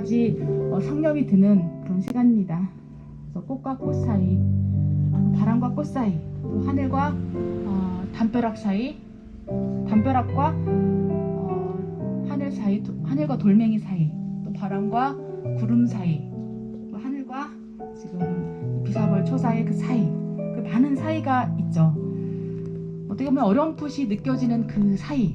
가지 어, 성령이 드는 그런 시간입니다. 그래서 꽃과 꽃 사이, 바람과 꽃 사이, 또 하늘과 어, 담벼락 사이, 담벼락과 어, 하늘 사이, 도- 하늘과 돌멩이 사이, 또 바람과 구름 사이, 또 하늘과 지금 비사벌 초사의 그 사이, 그 많은 사이가 있죠. 어떻게 보면 어렴풋이 느껴지는 그 사이,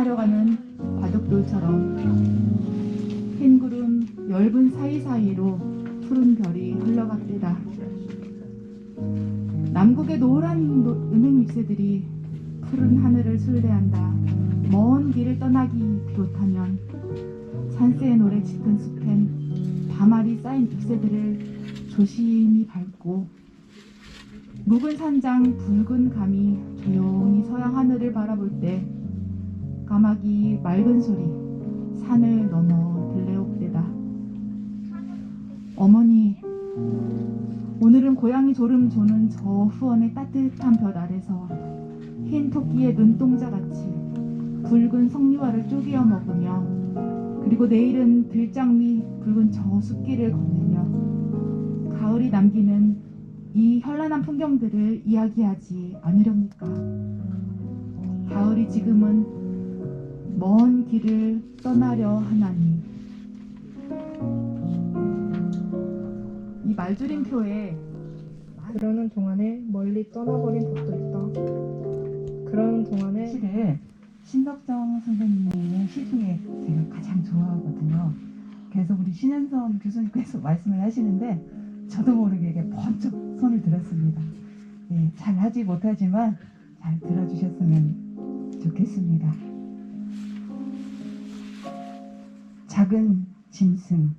스쳐나려 가는 바둑돌처럼 흰 구름 엷은 사이사이로 푸른 별이 흘러갔대다. 남국의 노란 노- 은행 잎새들이 푸른 하늘을 순례한다. 먼 길을 떠나기 비롯하면 산새의 노래 짙은 숲엔 밤알이 쌓인 잎새들을 조심히 밟고 묵은 산장 붉은 감이 조용히 서양 하늘을 바라볼 때 까마귀 맑은 소리 산을 넘어 들레옥대다 어머니 오늘은 고양이 졸음 조는 저 후원의 따뜻한 볕 아래서 흰 토끼의 눈동자같이 붉은 석류화를 쪼개어 먹으며 그리고 내일은 들장미 붉은 저 숲길을 걸으며 가을이 남기는 이 현란한 풍경들을 이야기하지 않으렵니까? 가을이 지금은 먼 길을 떠나려 하나니 이 말줄임표에 그러는 동안에 멀리 떠나버린 것도 있다. 그러는 동안에 시를 신덕정 선생님의 시 중에 제가 가장 좋아하거든요. 그래서 우리 신현선 교수님께서 말씀을 하시는데 저도 모르게 이게 번쩍 손을 들었습니다. 예, 잘 하지 못하지만 잘 들어주셨으면 좋겠습니다. 작은 짐승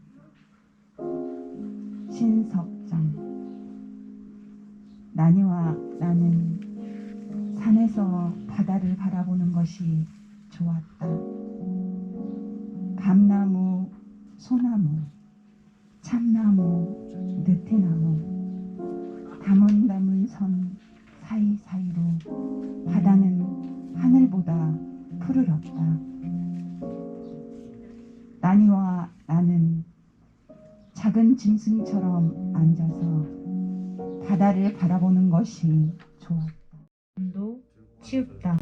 신석정 나니와 나는 산에서 바다를 바라보는 것이 좋았다. 감나무, 소나무, 참나무, 느티나무, 짐승처럼 앉아서 바다를 바라보는 것이 좋았다. 도 치웁다.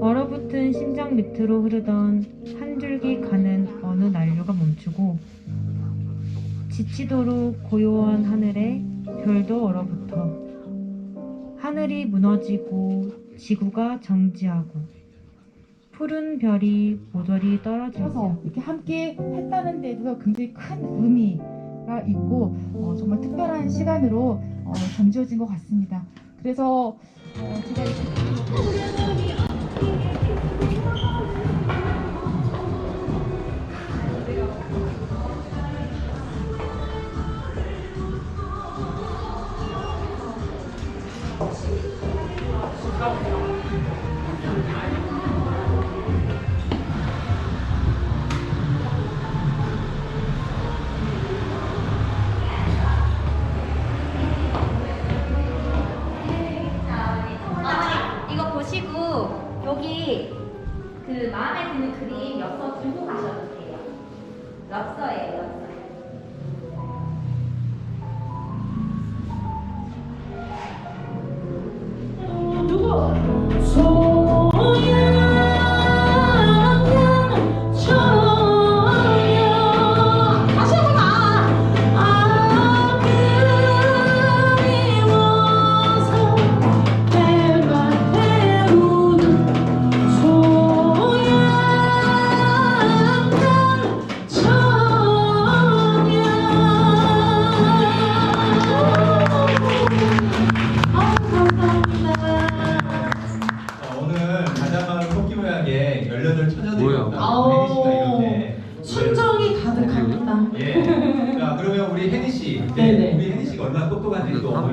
얼어붙은 심장 밑으로 흐르던 한 줄기 가는 어느 난류가 멈추고 지치도록 고요한 하늘에 별도 얼어붙어 하늘이 무너지고 지구가 정지하고 푸른 별이 모조리 떨어지고 펴서 이렇게 함께 했다는 데도 굉장히 큰 의미가 있고 어, 정말 특별한 시간으로 어, 전지어진 것 같습니다. 그래서 어, 제가 이렇게 여기 그 마음에 드는 그림 엽서 들고 가셔도 돼요. 엽서예요, 엽서.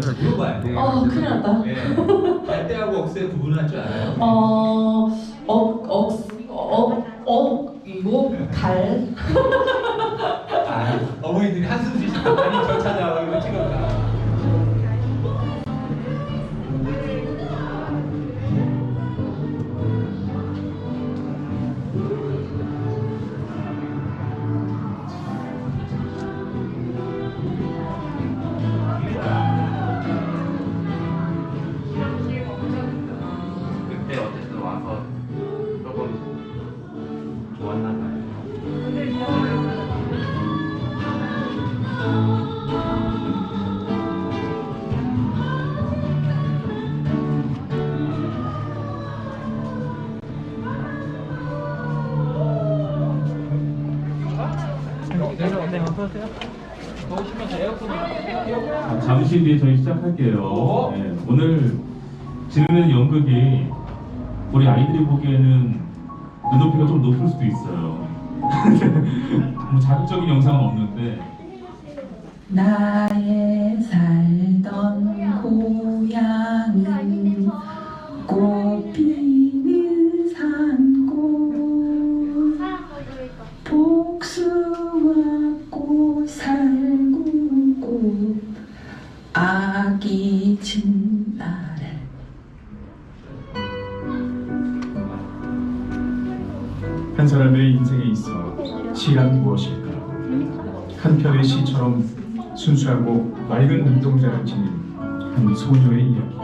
물어봐야 돼요. 어, 큰일 났다. 예. 갈대하고 억새 구분을 할줄 알아요? 어, 잠시 뒤에 저희 시작할게요. 네, 오늘 진행되는 연극이 우리 아이들이 보기에는 눈높이가 좀 높을 수도 있어요. 뭐 자극적인 영상은 없는데. 나의 살던 고향 아기 진날에 한 사람의 인생에 있어 시란 무엇일까? 한 편의 시처럼 순수하고 맑은 눈동자를 지닌 한 소녀의 이야기.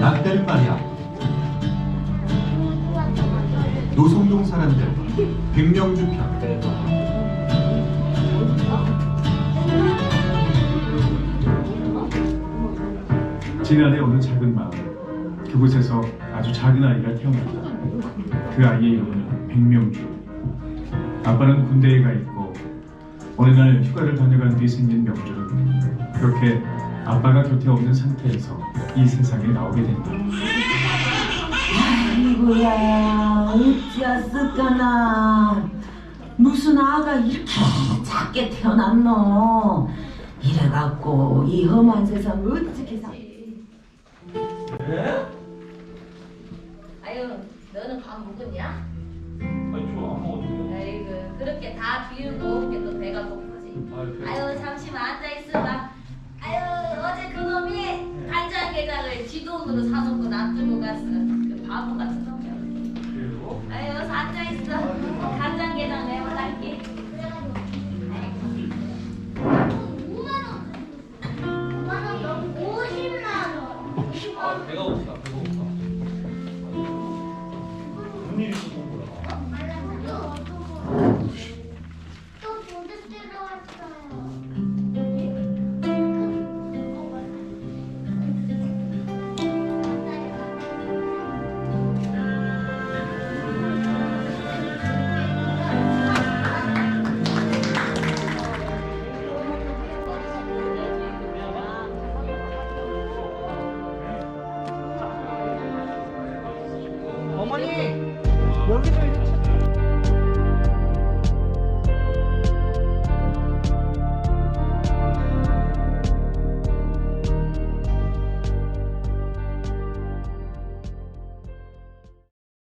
낙들 말이야. 노성동 사람들 백명주 편. 지난해 어느 작은 마을 그곳에서 아주 작은 아이가 태어났다. 그 아이의 이름은 백명주. 아빠는 군대에 가 있고 어느 날 휴가를 다녀간 뒤 생긴 명주는 그렇게 아빠가 곁에 없는 상태에서 이 세상에 나오게 된다. 아이고야 어찌었을까나 무슨 아가 이렇게 작게 태어났노 이래갖고 이 험한 세상 어떻게 사 아유, 너는 밥 먹었냐? 아니 저안 먹었는데 아이고, 그렇게 다 비우고 이렇게 또 배가 고프지. 아유, 잠시만 앉아 있어봐. 아유, 어제 그놈이 간장 게장을 지 돈으로 사놓고 놔두고 갔어. 그 바보 같은 놈이야. 아유, 앉아 있어. Oye,